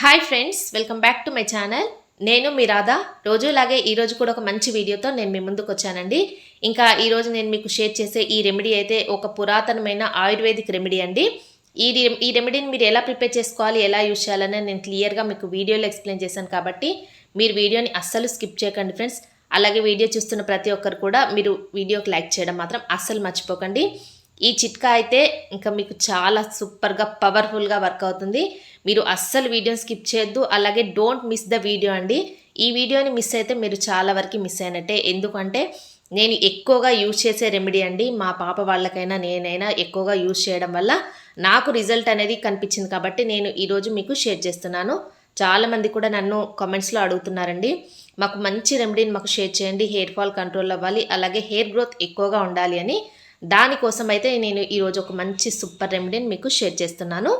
Hi friends welcome back to my channel నేను మీ రాధా రోజులాగే ఈరోజు కూడా ఒక మంచి వీడియోతో నేను మీ ముందుకు వచ్చానండి. ఇంకా ఈరోజు నేను మీకు షేర్ చేసే ఈ రెమెడీ అయితే ఒక పురాతనమైన ఆయుర్వేదిక్ రెమెడీ అండి. ఈ ఈ రెమెడీని మీరు ఎలా ప్రిపేర్ చేసుకోవాలి ఎలా యూజ్ చేయాలని నేను క్లియర్గా మీకు వీడియోలో ఎక్స్ప్లెయిన్ చేశాను కాబట్టి మీరు వీడియోని అస్సలు స్కిప్ చేయకండి ఫ్రెండ్స్. అలాగే వీడియో చూస్తున్న ప్రతి ఒక్కరు కూడా మీరు వీడియోకి లైక్ చేయడం మాత్రం అస్సలు మర్చిపోకండి. ఈ చిట్కా అయితే ఇంకా మీకు చాలా సూపర్గా పవర్ఫుల్గా వర్క్ అవుతుంది. మీరు అస్సలు వీడియోని స్కిప్ చేయొద్దు. అలాగే డోంట్ మిస్ ద వీడియో అండి. ఈ వీడియోని మిస్ అయితే మీరు చాలా వరకు మిస్ అయినట్టే. ఎందుకంటే నేను ఎక్కువగా యూజ్ చేసే రెమెడీ అండి. మా పాప వాళ్ళకైనా నేనైనా ఎక్కువగా యూజ్ చేయడం వల్ల నాకు రిజల్ట్ అనేది కనిపించింది కాబట్టి నేను ఈరోజు మీకు షేర్ చేస్తున్నాను. చాలామంది కూడా నన్ను కామెంట్స్లో అడుగుతున్నారండి. మాకు మంచి రెమెడీని మాకు షేర్ చేయండి. హెయిర్ ఫాల్ కంట్రోల్ అవ్వాలి. అలాగే హెయిర్ గ్రోత్ ఎక్కువగా ఉండాలి అని. దానికోసం అయితే నేను ఈరోజు ఒక మంచి సూపర్ రెమెడీని మీకు షేర్ చేస్తున్నాను.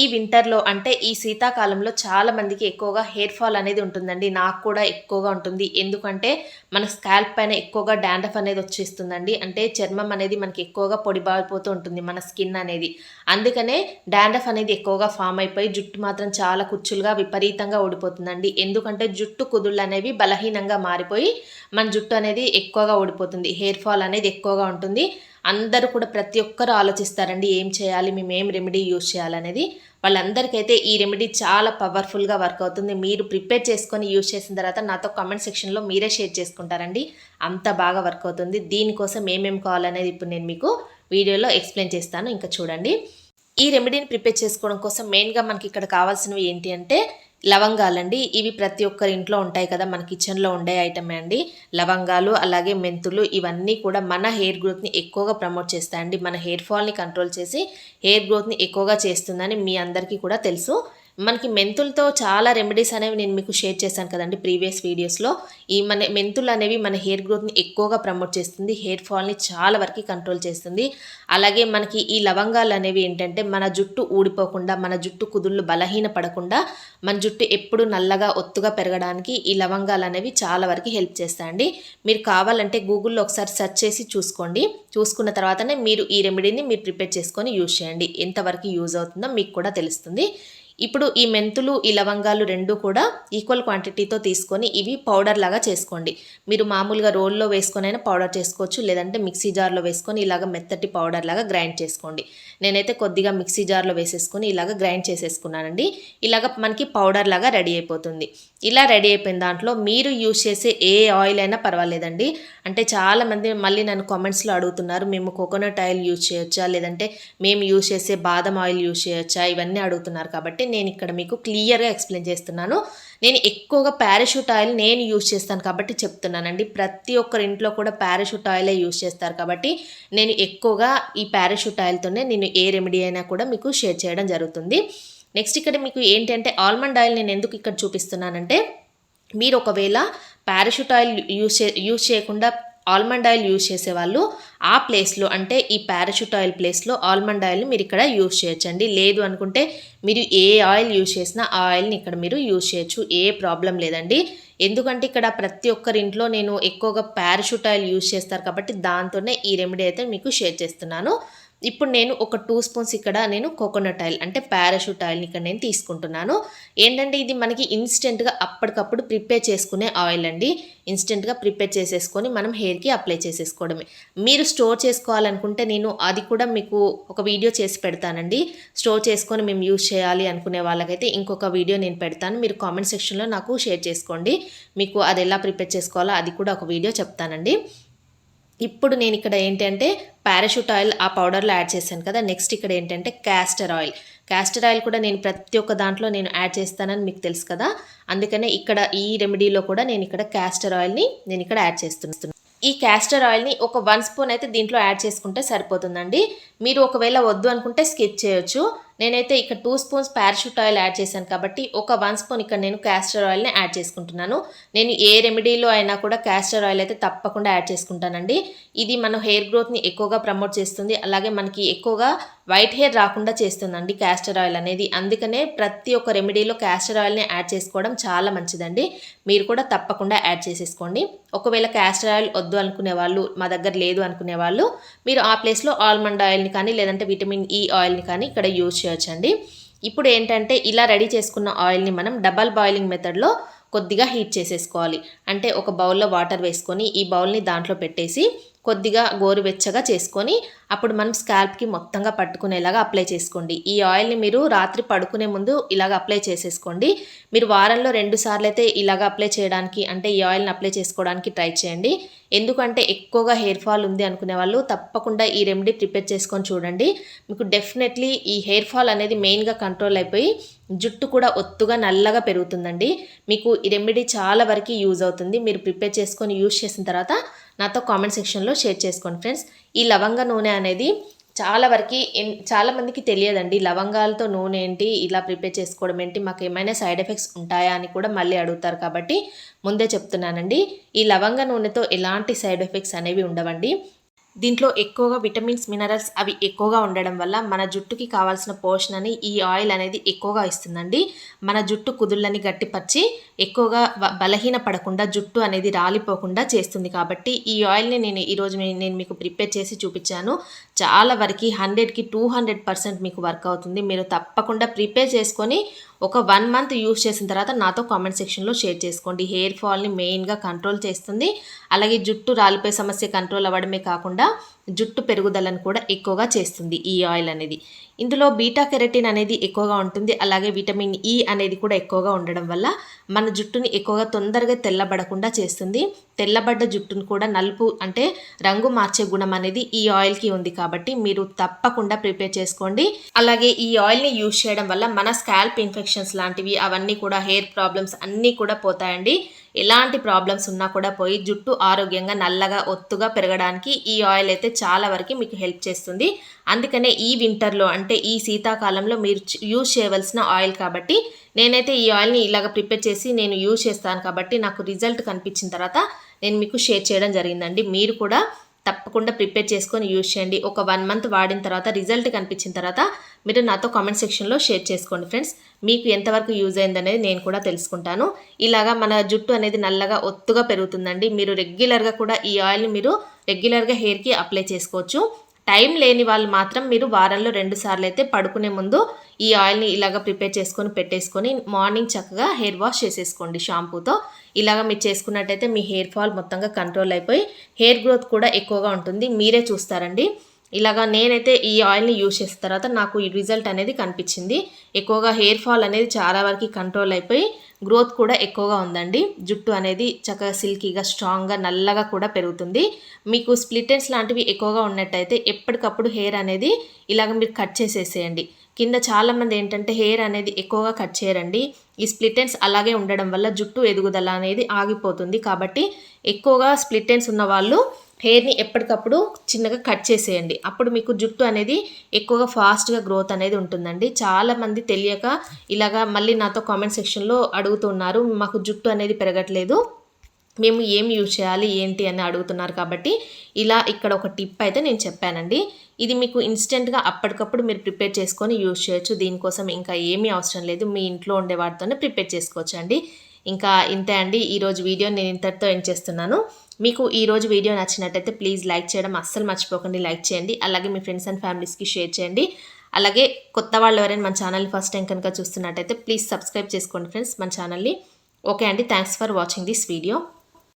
ఈ వింటర్లో అంటే ఈ శీతాకాలంలో చాలా మందికి ఎక్కువగా హెయిర్ ఫాల్ అనేది ఉంటుందండి. నాకు కూడా ఎక్కువగా ఉంటుంది. ఎందుకంటే మన స్కాల్ప్ పైన ఎక్కువగా డాండ్రఫ్ అనేది వచ్చేస్తుందండి. అంటే చర్మం అనేది మనకి ఎక్కువగా పొడిబారిపోతూ ఉంటుంది మన స్కిన్ అనేది. అందుకనే డాండ్రఫ్ అనేది ఎక్కువగా ఫామ్ అయిపోయి జుట్టు మాత్రం చాలా కుచ్చులుగా విపరీతంగా ఊడిపోతుందండి. ఎందుకంటే జుట్టు కుదుళ్ళు అనేవి బలహీనంగా మారిపోయి మన జుట్టు అనేది ఎక్కువగా ఊడిపోతుంది. హెయిర్ ఫాల్ అనేది ఎక్కువగా ఉంటుంది. అందరూ కూడా ప్రతి ఒక్కరు ఆలోచిస్తారండి ఏం చేయాలి మేము ఏం రెమెడీ యూజ్ చేయాలనేది. వాళ్ళందరికైతే ఈ రెమెడీ చాలా పవర్ఫుల్గా వర్క్ అవుతుంది. మీరు ప్రిపేర్ చేసుకొని యూజ్ చేసిన తర్వాత నాతో కామెంట్ సెక్షన్లో మీరే షేర్ చేసుకుంటారండి. అంత బాగా వర్క్ అవుతుంది. దీనికోసం ఏమేమి కావాలనేది ఇప్పుడు నేను మీకు వీడియోలో ఎక్స్ప్లెయిన్ చేస్తాను. ఇంకా చూడండి. ఈ రెమెడీని ప్రిపేర్ చేసుకోవడం కోసం మెయిన్గా మనకి ఇక్కడ కావాల్సినవి ఏంటి అంటే లవంగాలండి. ఇవి ప్రతి ఒక్కరి ఇంట్లో ఉంటాయి కదా మన కిచెన్లో ఉండే ఐటమే అండి. లవంగాలు అలాగే మెంతులు ఇవన్నీ కూడా మన హెయిర్ గ్రోత్ని ఎక్కువగా ప్రమోట్ చేస్తాయండి. మన హెయిర్ ఫాల్ని కంట్రోల్ చేసి హెయిర్ గ్రోత్ని ఎక్కువగా చేస్తుందని మీ అందరికీ కూడా తెలుసు. మనకి మెంతులతో చాలా రెమెడీస్ అనేవి నేను మీకు షేర్ చేశాను కదండి ప్రీవియస్ వీడియోస్లో ఈ మన మెంతులు అనేవి మన హెయిర్ గ్రోత్ని ఎక్కువగా ప్రమోట్ చేస్తుంది హెయిర్ ఫాల్ని చాలా వరకు కంట్రోల్ చేస్తుంది. అలాగే మనకి ఈ లవంగాలు అనేవి ఏంటంటే మన జుట్టు ఊడిపోకుండా మన జుట్టు కుదుళ్ళు బలహీన పడకుండా మన జుట్టు ఎప్పుడు నల్లగా ఒత్తుగా పెరగడానికి ఈ లవంగాలు అనేవి చాలా వరకు హెల్ప్ చేస్తాయండి. మీరు కావాలంటే గూగుల్లో ఒకసారి సెర్చ్ చేసి చూసుకోండి. చూసుకున్న తర్వాతనే మీరు ఈ రెమెడీని మీరు ప్రిపేర్ చేసుకొని యూజ్ చేయండి. ఎంతవరకు యూజ్ అవుతుందో మీకు కూడా తెలుస్తుంది. ఇప్పుడు ఈ మెంతులు ఈ లవంగాలు రెండు కూడా ఈక్వల్ క్వాంటిటీతో తీసుకొని ఇవి పౌడర్ లాగా చేసుకోండి. మీరు మామూలుగా రోల్లో వేసుకొనైనా పౌడర్ చేసుకోవచ్చు లేదంటే మిక్సీ జార్లో వేసుకొని ఇలాగ మెత్తటి పౌడర్ లాగా గ్రైండ్ చేసుకోండి. నేనైతే కొద్దిగా మిక్సీ జార్లో వేసేసుకొని ఇలాగ గ్రైండ్ చేసేసుకున్నానండి. ఇలాగ మనకి పౌడర్ లాగా రెడీ అయిపోతుంది. ఇలా రెడీ అయిపోయిన దాంట్లో మీరు యూజ్ చేసే ఏ ఆయిల్ అయినా పర్వాలేదండి. అంటే చాలామంది మళ్ళీ నన్ను కామెంట్స్లో అడుగుతున్నారు మేము కోకోనట్ ఆయిల్ యూజ్ చేయొచ్చా? లేదంటే మేము యూజ్ చేసే బాదం ఆయిల్ యూజ్ చేయొచ్చా? ఇవన్నీ అడుగుతున్నారు కాబట్టి నేను ఇక్కడ మీకు క్లియర్గా ఎక్స్ప్లెయిన్ చేస్తున్నాను. నేను ఎక్కువగా పారాషూట్ ఆయిల్ నేను యూజ్ చేస్తాను కాబట్టి చెప్తున్నానండి. ప్రతి ఒక్కరి ఇంట్లో కూడా పారాషూట్ ఆయిలే యూజ్ చేస్తారు కాబట్టి నేను ఎక్కువగా ఈ పారాషూట్ ఆయిల్తోనే నేను ఏ రెమెడీ అయినా కూడా మీకు షేర్ చేయడం జరుగుతుంది. నెక్స్ట్ ఇక్కడ మీకు ఏంటంటే ఆల్మండ్ ఆయిల్ నేను ఎందుకు ఇక్కడ చూపిస్తున్నానంటే మీరు ఒకవేళ పారాషూట్ ఆయిల్ యూజ్ చే యూజ్ చేయకుండా ఆల్మండ్ ఆయిల్ యూజ్ చేసేవాళ్ళు ఆ ప్లేస్లో అంటే ఈ పారాషూట్ ఆయిల్ ప్లేస్లో ఆల్మండ్ ఆయిల్ని మీరు ఇక్కడ యూజ్ చేయొచ్చండి. లేదు అనుకుంటే మీరు ఏ ఆయిల్ యూజ్ చేసినా ఆ ఆయిల్ని ఇక్కడ మీరు యూజ్ చేయొచ్చు. ఏ ప్రాబ్లం లేదండి. ఎందుకంటే ఇక్కడ ప్రతి ఒక్కరి ఇంట్లో నేను ఎక్కువగా పారాషూట్ ఆయిల్ యూజ్ చేస్తారు కాబట్టి దాంతోనే ఈ రెమెడీ అయితే మీకు షేర్ చేస్తున్నాను. ఇప్పుడు నేను ఒక టూ స్పూన్స్ ఇక్కడ నేను కోకోనట్ ఆయిల్ అంటే పారాషూట్ ఆయిల్ని ఇక్కడ నేను తీసుకుంటున్నాను. ఏంటంటే ఇది మనకి ఇన్స్టెంట్గా అప్పటికప్పుడు ప్రిపేర్ చేసుకునే ఆయిల్ అండి. ఇన్స్టెంట్గా ప్రిపేర్ చేసేసుకొని మనం హెయిర్కి అప్లై చేసేసుకోవడమే. మీరు స్టోర్ చేసుకోవాలనుకుంటే నేను అది కూడా మీకు ఒక వీడియో చేసి పెడతానండి. స్టోర్ చేసుకొని మేము యూజ్ చేయాలి అనుకునే వాళ్ళకైతే ఇంకొక వీడియో నేను పెడతాను. మీరు కామెంట్ సెక్షన్లో నాకు షేర్ చేసుకోండి. మీకు అది ఎలా ప్రిపేర్ చేసుకోవాలో అది కూడా ఒక వీడియో చెప్తానండి. ఇప్పుడు నేను ఇక్కడ ఏంటంటే పారాషూట్ ఆయిల్ ఆ పౌడర్లో యాడ్ చేశాను కదా నెక్స్ట్ ఇక్కడ ఏంటంటే క్యాస్టర్ ఆయిల్ క్యాస్టర్ ఆయిల్ కూడా నేను ప్రతి ఒక్క దాంట్లో నేను యాడ్ చేస్తానని మీకు తెలుసు కదా అందుకనే ఇక్కడ ఈ రెమెడీలో కూడా నేను ఇక్కడ క్యాస్టర్ ఆయిల్ని నేను ఇక్కడ యాడ్ చేస్తున్నాను ఈ క్యాస్టర్ ఆయిల్ని ఒక వన్ స్పూన్ అయితే దీంట్లో యాడ్ చేసుకుంటే సరిపోతుందండి. మీరు ఒకవేళ వద్దు అనుకుంటే స్కిప్ చేయొచ్చు. నేనైతే ఇక్కడ two spoons parachute oil add చేశాను కాబట్టి ఒక వన్ స్పూన్ ఇక్కడ నేను క్యాస్టర్ ఆయిల్ని యాడ్ చేసుకుంటున్నాను. నేను ఏ రెమెడీలో అయినా కూడా క్యాస్టర్ ఆయిల్ అయితే తప్పకుండా యాడ్ చేసుకుంటానండి. ఇది మన హెయిర్ గ్రోత్ని ఎక్కువగా ప్రమోట్ చేస్తుంది. అలాగే మనకి ఎక్కువగా వైట్ హెయిర్ రాకుండా చేస్తుందండి క్యాస్టర్ ఆయిల్ అనేది. అందుకనే ప్రతి ఒక్క రెమెడీలో క్యాస్టర్ ఆయిల్ని యాడ్ చేసుకోవడం చాలా మంచిదండి. మీరు కూడా తప్పకుండా యాడ్ చేసేసుకోండి. ఒకవేళ క్యాస్టర్ ఆయిల్ వద్దు అనుకునే వాళ్ళు మా దగ్గర లేదు అనుకునే వాళ్ళు మీరు ఆ ప్లేస్లో ఆల్మండ్ ఆయిల్ని కానీ లేదంటే విటమిన్ ఈ ఆయిల్ని కానీ ఇక్కడ యూజ్ చేయొచ్చండి. ఇప్పుడు ఏంటంటే ఇలా రెడీ చేసుకున్న ఆయిల్ని మనం డబల్ బాయిలింగ్ మెథడ్లో కొద్దిగా హీట్ చేసేసుకోవాలి. అంటే ఒక బౌల్లో వాటర్ వేసుకొని ఈ బౌల్ని దాంట్లో పెట్టేసి కొద్దిగా గోరువెచ్చగా చేసుకొని అప్పుడు మనం స్కాల్ప్కి మొత్తంగా పట్టుకునేలాగా అప్లై చేసుకోండి. ఈ ఆయిల్ని మీరు రాత్రి పడుకునే ముందు ఇలాగ అప్లై చేసేసుకోండి. మీరు వారంలో రెండు సార్లు అయితే ఇలాగ అప్లై చేయడానికి అంటే ఈ ఆయిల్ని అప్లై చేసుకోవడానికి ట్రై చేయండి. ఎందుకంటే ఎక్కువగా హెయిర్ ఫాల్ ఉంది అనుకునే వాళ్ళు తప్పకుండా ఈ రెమెడీ ప్రిపేర్ చేసుకొని చూడండి. మీకు డెఫినెట్లీ ఈ హెయిర్ ఫాల్ అనేది మెయిన్గా కంట్రోల్ అయిపోయి జుట్టు కూడా ఒత్తుగా నల్లగా పెరుగుతుందండి. మీకు ఈ రెమెడీ చాలా వరకు యూజ్ అవుతుంది. మీరు ప్రిపేర్ చేసుకొని యూజ్ చేసిన తర్వాత నాతో కామెంట్ సెక్షన్లో షేర్ చేసుకోండి ఫ్రెండ్స్ ఈ లవంగ నూనె అనేది చాలా వరకు చాలామందికి తెలియదండి. లవంగాలతో నూనె ఏంటి ఇలా ప్రిపేర్ చేసుకోవడం ఏంటి మాకు ఏమైనా సైడ్ ఎఫెక్ట్స్ ఉంటాయా అని కూడా మళ్ళీ అడుగుతారు కాబట్టి ముందే చెప్తున్నానండి. ఈ లవంగ నూనెతో ఎలాంటి సైడ్ ఎఫెక్ట్స్ అనేవి ఉండవండి. దీంట్లో ఎక్కువగా విటమిన్స్ మినరల్స్ అవి ఎక్కువగా ఉండడం వల్ల మన జుట్టుకి కావాల్సిన పోషణని ఈ ఆయిల్ అనేది ఎక్కువగా ఇస్తుందండి. మన జుట్టు కుదుళ్ళని గట్టిపరిచి ఎక్కువగా బలహీన పడకుండా జుట్టు అనేది రాలిపోకుండా చేస్తుంది కాబట్టి ఈ ఆయిల్ని నేను ఈరోజు నేను మీకు ప్రిపేర్ చేసి చూపించాను. చాలా వరకు హండ్రెడ్కి టూ హండ్రెడ్ పర్సెంట్ మీకు వర్క్ అవుతుంది. మీరు తప్పకుండా ప్రిపేర్ చేసుకొని ఒక వన్ మంత్ యూస్ చేసిన తర్వాత నాతో కామెంట్ సెక్షన్లో షేర్ చేసుకోండి. హెయిర్ ఫాల్ని మెయిన్గా కంట్రోల్ చేస్తుంది. అలాగే జుట్టు రాలిపోయే సమస్య కంట్రోల్ అవ్వడమే కాకుండా జుట్టు పెరుగుదలను కూడా ఎక్కువగా చేస్తుంది ఈ ఆయిల్ అనేది. ఇందులో బీటా కెరటిన్ అనేది ఎక్కువగా ఉంటుంది. అలాగే విటమిన్ ఈ అనేది కూడా ఎక్కువగా ఉండడం వల్ల మన జుట్టుని ఎక్కువగా తొందరగా తెల్లబడకుండా చేస్తుంది. తెల్లబడ్డ జుట్టును కూడా నలుపు అంటే రంగు మార్చే గుణం అనేది ఈ ఆయిల్కి ఉంది కాబట్టి మీరు తప్పకుండా ప్రిపేర్ చేసుకోండి. అలాగే ఈ ఆయిల్ని యూజ్ చేయడం వల్ల మన స్కాల్ప్ ఇన్ఫెక్షన్స్ లాంటివి అవన్నీ కూడా హెయిర్ ప్రాబ్లమ్స్ అన్నీ కూడా పోతాయండి. ఎలాంటి ప్రాబ్లమ్స్ ఉన్నా కూడా పోయి జుట్టు ఆరోగ్యంగా నల్లగా ఒత్తుగా పెరగడానికి ఈ ఆయిల్ అయితే చాలా వరకు మీకు హెల్ప్ చేస్తుంది. అందుకనే ఈ వింటర్లో అంటే ఈ శీతాకాలంలో మీరు యూజ్ చేయవలసిన ఆయిల్ కాబట్టి నేనైతే ఈ ఆయిల్ని ఇలాగ ప్రిపేర్ చేసి నేను యూజ్ చేస్తాను కాబట్టి నాకు రిజల్ట్ కనిపించిన తర్వాత నేను మీకు షేర్ చేయడం జరిగిందండి. మీరు కూడా తప్పకుండా ప్రిపేర్ చేసుకొని యూజ్ చేయండి. ఒక వన్ మంత్ వాడిన తర్వాత రిజల్ట్ కనిపించిన తర్వాత మీరు నాతో కామెంట్ సెక్షన్లో షేర్ చేసుకోండి ఫ్రెండ్స్. మీకు ఎంతవరకు యూజ్ అయిందనేది నేను కూడా తెలుసుకుంటాను. ఇలాగా మన జుట్టు అనేది నల్లగా ఒత్తుగా పెరుగుతుందండి. మీరు రెగ్యులర్గా కూడా ఈ ఆయిల్ని మీరు రెగ్యులర్గా హెయిర్కి అప్లై చేసుకోవచ్చు. టైం లేని వాళ్ళు మాత్రం మీరు వారంలో రెండు సార్లు అయితే పడుకునే ముందు ఈ ఆయిల్ని ఇలాగ ప్రిపేర్ చేసుకొని పెట్టేసుకొని మార్నింగ్ చక్కగా హెయిర్ వాష్ చేసేసుకోండి షాంపూతో. ఇలాగ మీరు చేసుకున్నట్టయితే మీ హెయిర్ ఫాల్ మొత్తంగా కంట్రోల్ అయిపోయి హెయిర్ గ్రోత్ కూడా ఎక్కువగా ఉంటుంది. మీరే చూస్తారండి. ఇలాగా నేనైతే ఈ ఆయిల్ని యూజ్ చేసిన తర్వాత నాకు ఈ రిజల్ట్ అనేది కనిపించింది. ఎక్కువగా హెయిర్ ఫాల్ అనేది చాలా వరకు కంట్రోల్ అయిపోయి గ్రోత్ కూడా ఎక్కువగా ఉందండి. జుట్టు అనేది చక్కగా సిల్కీగా స్ట్రాంగ్గా నల్లగా కూడా పెరుగుతుంది. మీకు స్ప్లిటెన్స్ లాంటివి ఎక్కువగా ఉన్నట్టయితే ఎప్పటికప్పుడు హెయిర్ అనేది ఇలాగ మీరు కట్ చేసేసేయండి. కింద చాలామంది ఏంటంటే హెయిర్ అనేది ఎక్కువగా కట్ చేయరండి. ఈ స్ప్లిటెన్స్ అలాగే ఉండడం వల్ల జుట్టు ఎదుగుదల అనేది ఆగిపోతుంది. కాబట్టి ఎక్కువగా స్ప్లిటెన్స్ ఉన్న వాళ్ళు హెయిర్ని ఎప్పటికప్పుడు చిన్నగా కట్ చేసేయండి. అప్పుడు మీకు జుట్టు అనేది ఎక్కువగా ఫాస్ట్గా గ్రోత్ అనేది ఉంటుందండి. చాలామంది తెలియక ఇలాగా మళ్ళీ నాతో కామెంట్ సెక్షన్లో అడుగుతున్నారు మాకు జుట్టు అనేది పెరగట్లేదు. మేము ఏం యూజ్ చేయాలి? ఏంటి? అని అడుగుతున్నారు కాబట్టి ఇలా ఇక్కడ ఒక టిప్ అయితే నేను చెప్పానండి. ఇది మీకు ఇన్స్టెంట్గా అప్పటికప్పుడు మీరు ప్రిపేర్ చేసుకొని యూజ్ చేయొచ్చు. దీనికోసం ఇంకా ఏమీ అవసరం లేదు. మీ ఇంట్లో ఉండే వాటితోనే ప్రిపేర్ చేసుకోవచ్చు అండి ఇంకా ఇంతే అండి. ఈరోజు వీడియో నేను ఇంతటితో ఎండ్ చేస్తున్నాను. మీకు ఈ రోజు వీడియో నచ్చినట్టయితే ప్లీజ్ లైక్ చేయడం అస్సలు మర్చిపోకండి. లైక్ చేయండి. అలాగే మీ ఫ్రెండ్స్ అండ్ ఫ్యామిలీస్కి షేర్ చేయండి. అలాగే కొత్త వాళ్ళు ఎవరైనా మన ఛానల్ ఫస్ట్ టైం కనుక చూస్తున్నట్టయితే ప్లీజ్ సబ్స్క్రైబ్ చేసుకోండి ఫ్రెండ్స్ మన ఛానల్ని ఓకే అండి. Thanks for watching this video